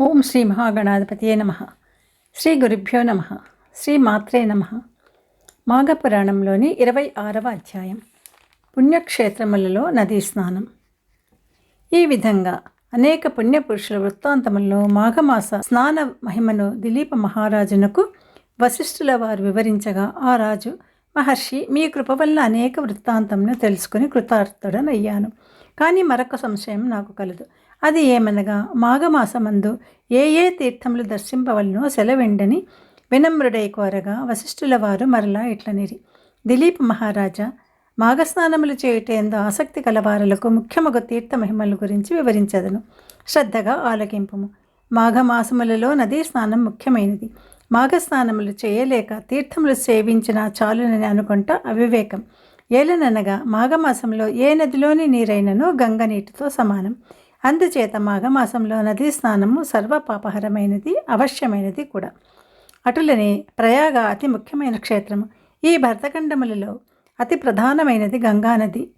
ఓం శ్రీ మహాగణాధిపతియే నమ. శ్రీ గురుభ్యో నమ. శ్రీ మాత్రే నమ. మాఘపురాణంలోని ఇరవై ఆరవ అధ్యాయం. పుణ్యక్షేత్రములలో నదీ స్నానం. ఈ విధంగా అనేక పుణ్యపురుషుల వృత్తాంతములలో మాఘమాస స్నాన మహిమను దిలీప మహారాజునకు వశిష్ఠుల వారు వివరించగా ఆ రాజు మహర్షి మీ కృప వల్ల అనేక వృత్తాంతమును తెలుసుకుని కృతార్థుడనయ్యాను. కానీ మరొక సంశయం నాకు కలదు. అది ఏమనగా మాఘమాసమందు ఏ ఏ తీర్థములు దర్శింపవలనో సెలవెండని వినమ్రుడై కోరగా వశిష్ఠుల వారు మరలా ఇట్లనిరి దిలీప్ మహారాజా మాఘస్నానములు చేయుటేందు ఆసక్తి కలవారులకు ముఖ్యమగు తీర్థ మహిమల గురించి వివరించదను. శ్రద్ధగా ఆలకింపుము. మాఘమాసములలో నదీ స్నానం ముఖ్యమైనది. మాఘస్నానములు చేయలేక తీర్థములు సేవించిన చాలునని అనుకుంటా అవివేకం. ఏలననగా మాఘమాసంలో ఏ నదిలోని నీరైనను గంగ నీటితో సమానం. అందుచేత మాఘమాసంలో నదీ స్నానము సర్వపాపహరమైనది అవశ్యమైనది కూడా. అటులనే ప్రయాగ అతి ముఖ్యమైన క్షేత్రము. ఈ భరతఖండములలో అతి ప్రధానమైనది గంగానది.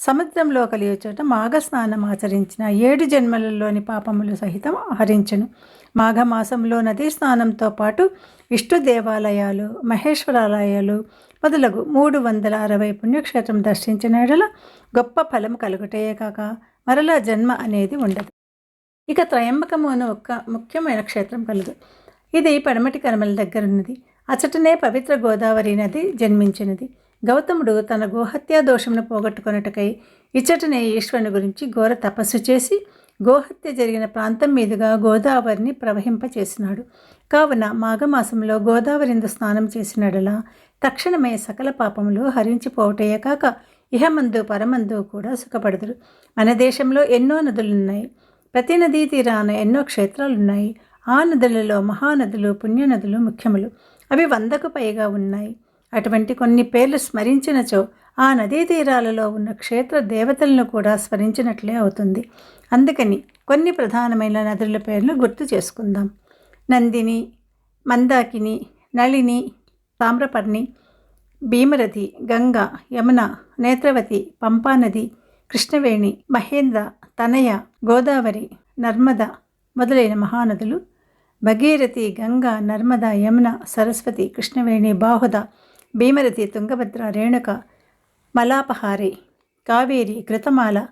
సముద్రంలో కలియుచోట మాఘస్నానం ఆచరించిన ఏడు జన్మలలోని పాపములు సహితం హరించను మాఘమాసంలో నదీ స్నానంతో పాటు విష్ణు దేవాలయాలు మహేశ్వరాలయాలు మొదలగు మూడు వందల అరవై పుణ్యక్షేత్రం దర్శించిన ఎడల గొప్ప ఫలం కలుగుటే కాక మరలా జన్మ అనేది ఉండదు. ఇక త్రయంబకము అని ఒక ముఖ్యమైన క్షేత్రం కలదు. ఇది పడమటి కనుమల దగ్గరున్నది అచటనే పవిత్ర గోదావరి నది జన్మించినది. గౌతముడు తన గోహత్యా దోషమును పోగొట్టుకొనుటకై ఇచ్చటనే ఈశ్వరుని గురించి ఘోర తపస్సు చేసి గోహత్య జరిగిన ప్రాంతం మీదుగా గోదావరిని ప్రవహింపచేసినాడు. కావున మాఘమాసంలో గోదావరిందు స్నానం చేసినడలా తక్షణమే సకల పాపములు హరించిపోవటయే కాక ఇహమందు పరమందు కూడా సుఖపడదురు. మన దేశంలో ఎన్నో నదులున్నాయి. ప్రతి నదీ తీరాన ఎన్నో క్షేత్రాలున్నాయి. ఆ నదులలో మహానదులు పుణ్యనదులు ముఖ్యములు. అవి వందకు పైగా ఉన్నాయి. అటువంటి కొన్ని పేర్లు స్మరించినచో ఆ నదీ తీరాలలో ఉన్న క్షేత్ర దేవతలను కూడా స్మరించినట్లే అవుతుంది. అందుకని కొన్ని ప్రధానమైన నదుల పేర్లు గుర్తు చేసుకుందాం. నందిని మందాకిని నళిని తామ్రపర్ణి భీమరథి గంగ యమున నేత్రవతి పంపానది కృష్ణవేణి మహేంద్ర తనయ గోదావరి నర్మద మొదలైన మహానదులు భగీరథి గంగ నర్మద యమున సరస్వతి కృష్ణవేణి బాహుద భీమరథి తుంగభద్ర రేణుక మలాపహారి కావేరి కృతమాల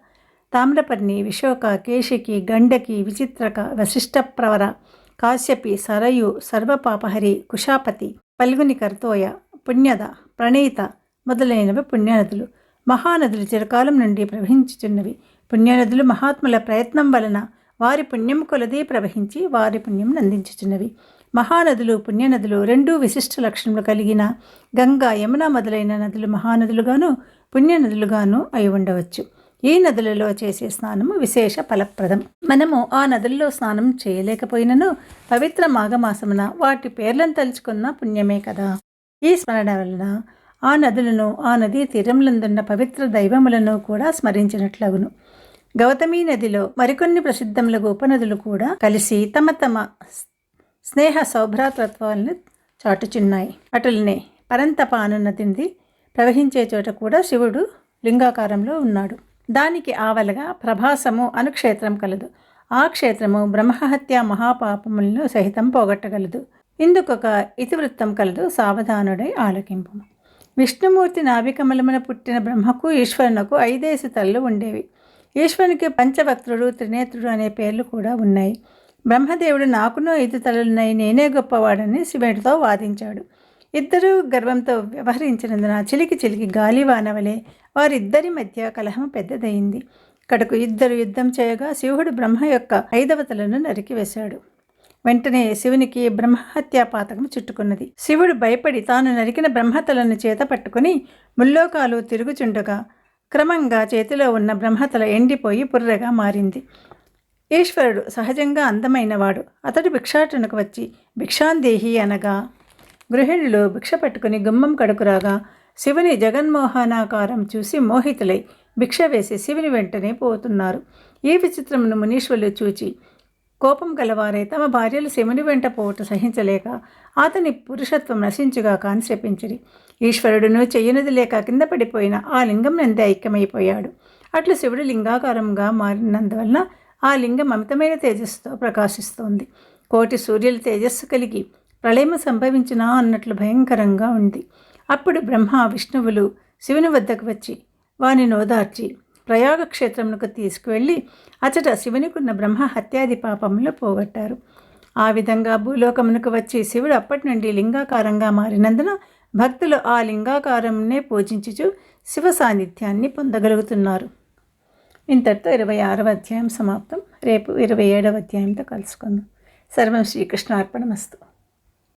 తామ్రపర్ణి విశోక కేశికి గండకి విచిత్రక వశిష్టప్రవర కాశ్యపి సరయు సర్వపాపహరి కుషాపతి పల్గుని కర్తోయ పుణ్యద ప్రణీత మొదలైనవి పుణ్యనదులు. మహానదులు చిరకాలం నుండి ప్రవహించుచున్నవి. పుణ్యనదులు మహాత్ముల ప్రయత్నం వలన వారి పుణ్యం కొలది ప్రవహించి వారి పుణ్యం నందించుచున్నవి. మహానదులు పుణ్యనదులు రెండూ విశిష్ట లక్షణములు కలిగిన గంగా యమున మొదలైన నదులు మహానదులుగాను పుణ్యనదులుగాను అయి ఉండవచ్చు. ఈ నదులలో చేసే స్నానము విశేష ఫలప్రదం. మనము ఆ నదుల్లో స్నానం చేయలేకపోయినను పవిత్ర మాఘమాసమున వాటి పేర్లను తలుచుకున్న పుణ్యమే కదా. ఈ స్మరణ వలన ఆ నదులను ఆ నదీ తీరములందున్న పవిత్ర దైవములను కూడా స్మరించినట్లగును. గౌతమీ నదిలో మరికొన్ని ప్రసిద్ధములకు ఉపనదులు కూడా కలిసి తమ తమ స్నేహ సౌభ్రాతృత్వాలను చాటుచున్నాయి. అటులనే పరంతప అనున్నది ప్రవహించే చోట కూడా శివుడు లింగాకారంలో ఉన్నాడు. దానికి ఆవలగా ప్రభాసము అనుక్షేత్రం కలదు. ఆ క్షేత్రము బ్రహ్మహత్య మహాపాపములను సహితం పోగొట్టగలదు. ఇందుకొక ఇతివృత్తం కలదు సావధానుడై ఆలకింపు. విష్ణుమూర్తి నాభికమలమున పుట్టిన బ్రహ్మకు ఈశ్వరునకు ఐదేసి తల్లు ఉండేవి. ఈశ్వరునికి పంచవక్త్రుడు త్రినేత్రుడు అనే పేర్లు కూడా ఉన్నాయి. బ్రహ్మదేవుడు నాకునో ఐదు తలలున్నాయి నేనే గొప్పవాడని శివుడితో వాదించాడు. ఇద్దరూ గర్వంతో వ్యవహరించినందున చిలికి చిలికి గాలివాన వలె వారిద్దరి మధ్య కలహం పెద్దదయింది. కడుకు ఇద్దరు యుద్ధం చేయగా శివుడు బ్రహ్మ యొక్క ఐదవ తలను నరికివేశాడు వెంటనే శివునికి బ్రహ్మహత్యా పాతకం చుట్టుకున్నది. శివుడు భయపడి తాను నరికిన బ్రహ్మతలను చేత పట్టుకుని ముల్లోకాలు తిరుగుచుండగా క్రమంగా చేతిలో ఉన్న బ్రహ్మతల ఎండిపోయి పుర్రెగా మారింది. ఈశ్వరుడు సహజంగా అందమైనవాడు. అతడు భిక్షాటనకు వచ్చి భిక్షాందేహి అనగా గృహిణులు భిక్ష పట్టుకుని గుమ్మం కడుకురాగా శివుని జగన్మోహనాకారం చూసి మోహితులై భిక్ష వేసి శివుని వెంటనే పోతున్నారు. ఈ విచిత్రమును మునీశ్వరులు చూచి కోపం గలవారే తమ భార్యలు శివుని వెంట పోవట సహించలేక అతని పురుషత్వం నశించుగా కాని శపించిరి ఈశ్వరుడును చెయ్యనది లేక కింద పడిపోయిన ఆ లింగం నందే ఐక్యమైపోయాడు. అట్లు శివుడు లింగాకారంగా మారినందువలన ఆ లింగం అమితమైన తేజస్సుతో ప్రకాశిస్తోంది. కోటి సూర్యుల తేజస్సు కలిగి ప్రళయం సంభవించినా అన్నట్లు భయంకరంగా ఉంది. అప్పుడు బ్రహ్మ విష్ణువులు శివుని వద్దకు వచ్చి వాని నోదార్చి ప్రయాగ క్షేత్రమునకు తీసుకువెళ్ళి అచట శివునికున్న బ్రహ్మ హత్యాది పాపములు పోగొట్టారు. ఆ విధంగా భూలోకమునకు వచ్చి శివుడు అప్పటి నుండి లింగాకారంగా మారినందున భక్తులు ఆ లింగాకారంనే పూజించుచు శివ సాన్నిధ్యాన్ని పొందగలుగుతున్నారు. ఇంతటితో ఇరవై ఆరవ అధ్యాయం సమాప్తం. రేపు ఇరవై ఏడవ అధ్యాయంతో కలుసుకుందాం. సర్వం శ్రీకృష్ణ అర్పణమస్తు